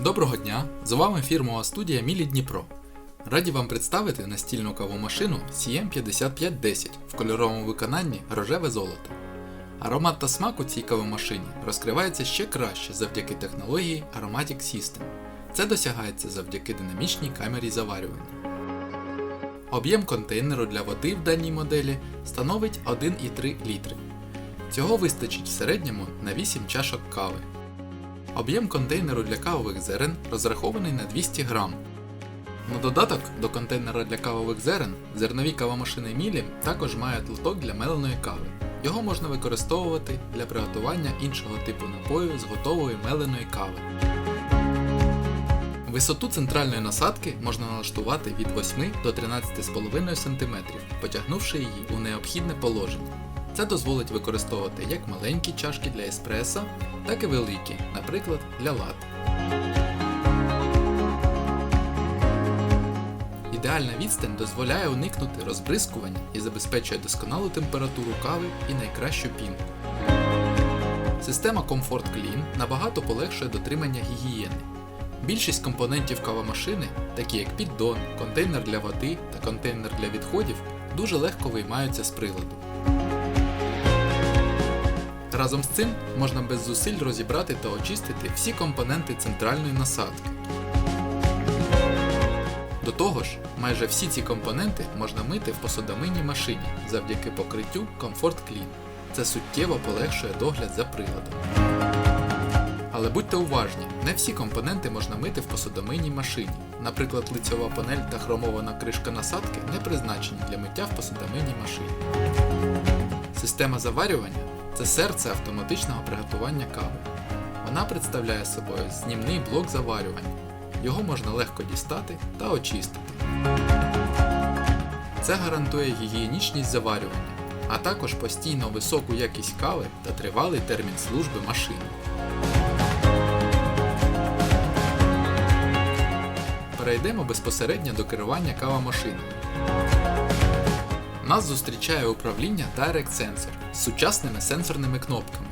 Доброго дня! З вами фірмова студія Мілі Дніпро. Раді вам представити настільну кавомашину CM5510 в кольоровому виконанні рожеве золото. Аромат та смак у цій кавомашині розкривається ще краще завдяки технології Aromatic System. Це досягається завдяки динамічній камері заварювання. Об'єм контейнеру для води в даній моделі становить 1,3 літри. Цього вистачить в середньому на 8 чашок кави. Об'єм контейнеру для кавових зерен розрахований на 200 грам. На додаток до контейнера для кавових зерен зернові кавомашини Мілі також мають лоток для меленої кави. Його можна використовувати для приготування іншого типу напою з готової меленої кави. Висоту центральної насадки можна налаштувати від 8 до 13,5 см, потягнувши її у необхідне положення. Це дозволить використовувати як маленькі чашки для еспресо, так і великі, наприклад, для лат. Ідеальна відстань дозволяє уникнути розбризкування і забезпечує досконалу температуру кави і найкращу пінку. Система Comfort Clean набагато полегшує дотримання гігієни. Більшість компонентів кавомашини, такі як піддон, контейнер для води та контейнер для відходів, дуже легко виймаються з приладу. Разом з цим можна без зусиль розібрати та очистити всі компоненти центральної насадки. До того ж, майже всі ці компоненти можна мити в посудомийній машині завдяки покриттю Comfort Clean. Це суттєво полегшує догляд за приладом. Але будьте уважні, не всі компоненти можна мити в посудомийній машині. Наприклад, лицьова панель та хромована кришка насадки не призначені для миття в посудомийній машині. Система заварювання це серце автоматичного приготування кави. Вона представляє собою знімний блок заварювання. Його можна легко дістати та очистити. Це гарантує гігієнічність заварювання, а також постійно високу якість кави та тривалий термін служби машини. Перейдемо безпосередньо до керування кавомашиною. Нас зустрічає управління Direct Sensor з сучасними сенсорними кнопками.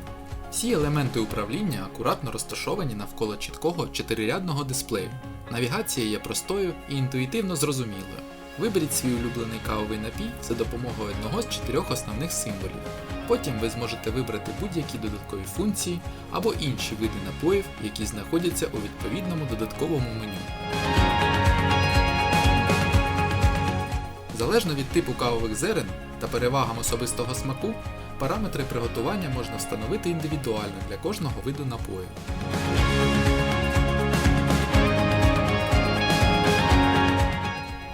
Всі елементи управління акуратно розташовані навколо чіткого чотирирядного дисплею. Навігація є простою і інтуїтивно зрозумілою. Виберіть свій улюблений кавовий напій за допомогою одного з чотирьох основних символів. Потім ви зможете вибрати будь-які додаткові функції або інші види напоїв, які знаходяться у відповідному додатковому меню. Залежно від типу кавових зерен та перевагам особистого смаку, параметри приготування можна встановити індивідуально для кожного виду напою.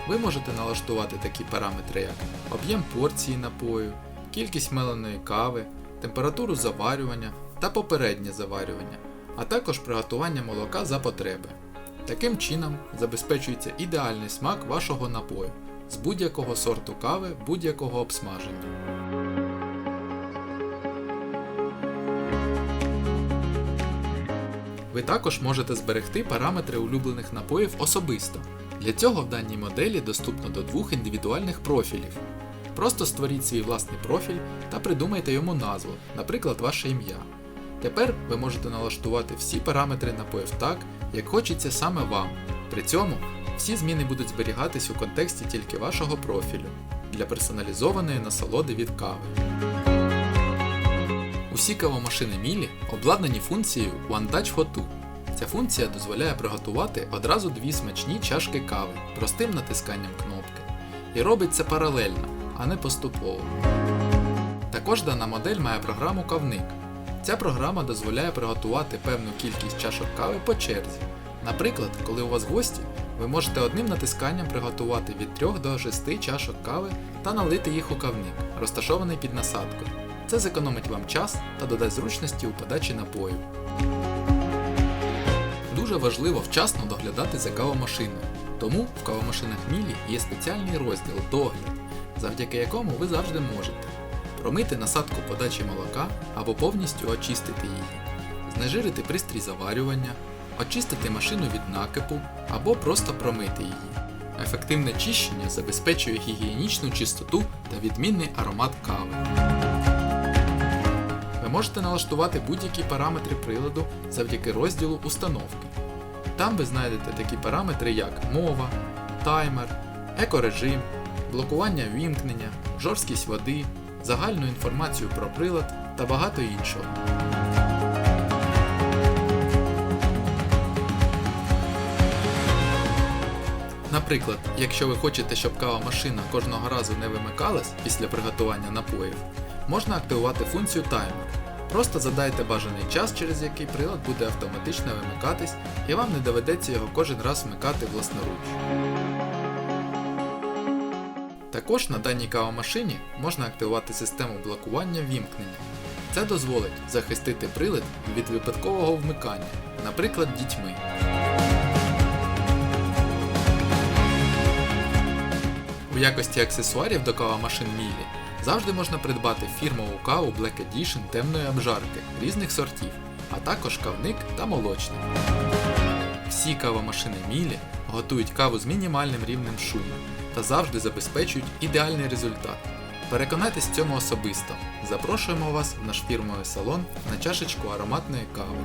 Ви можете налаштувати такі параметри, як об'єм порції напою, кількість меленої кави, температуру заварювання та попереднє заварювання, а також приготування молока за потреби. Таким чином забезпечується ідеальний смак вашого напою з будь-якого сорту кави будь-якого обсмаження. Ви також можете зберегти параметри улюблених напоїв особисто. Для цього в даній моделі доступно до двох індивідуальних профілів. Просто створіть свій власний профіль та придумайте йому назву, наприклад, ваше ім'я. Тепер ви можете налаштувати всі параметри напоїв так, як хочеться саме вам. При цьому всі зміни будуть зберігатись у контексті тільки вашого профілю для персоналізованої насолоди від кави. Усі кавомашини Мілі обладнані функцією One Touch for Two. Ця функція дозволяє приготувати одразу дві смачні чашки кави простим натисканням кнопки. І робить це паралельно, а не поступово. Також дана модель має програму Кавник. Ця програма дозволяє приготувати певну кількість чашок кави по черзі. Наприклад, коли у вас гості, ви можете одним натисканням приготувати від 3 до 6 чашок кави та налити їх у кавник, розташований під насадкою. Це зекономить вам час та додасть зручності у подачі напою. Дуже важливо вчасно доглядати за кавомашиною, тому в кавомашинах Мілі є спеціальний розділ догляд, завдяки якому ви завжди можете промити насадку подачі молока або повністю очистити її, знежирити пристрій заварювання, очистити машину від накипу або просто промити її. Ефективне чищення забезпечує гігієнічну чистоту та відмінний аромат кави. Ви можете налаштувати будь-які параметри приладу завдяки розділу Установки. Там ви знайдете такі параметри, як мова, таймер, екорежим, блокування вімкнення, жорсткість води, загальну інформацію про прилад та багато іншого. Наприклад, якщо ви хочете, щоб кава-машина кожного разу не вимикалась після приготування напоїв, можна активувати функцію таймер. Просто задайте бажаний час, через який прилад буде автоматично вимикатись, і вам не доведеться його кожен раз вмикати власноруч. Також на даній кавомашині можна активувати систему блокування вімкнення. Це дозволить захистити прилад від випадкового вмикання, наприклад, дітьми. У якості аксесуарів до кавомашин Мілі завжди можна придбати фірмову каву Black Edition темної обжарки різних сортів, а також кавник та молочник. Всі кавомашини Мілі готують каву з мінімальним рівнем шуму та завжди забезпечують ідеальний результат. Переконайтесь в цьому особисто. Запрошуємо вас в наш фірмовий салон на чашечку ароматної кави.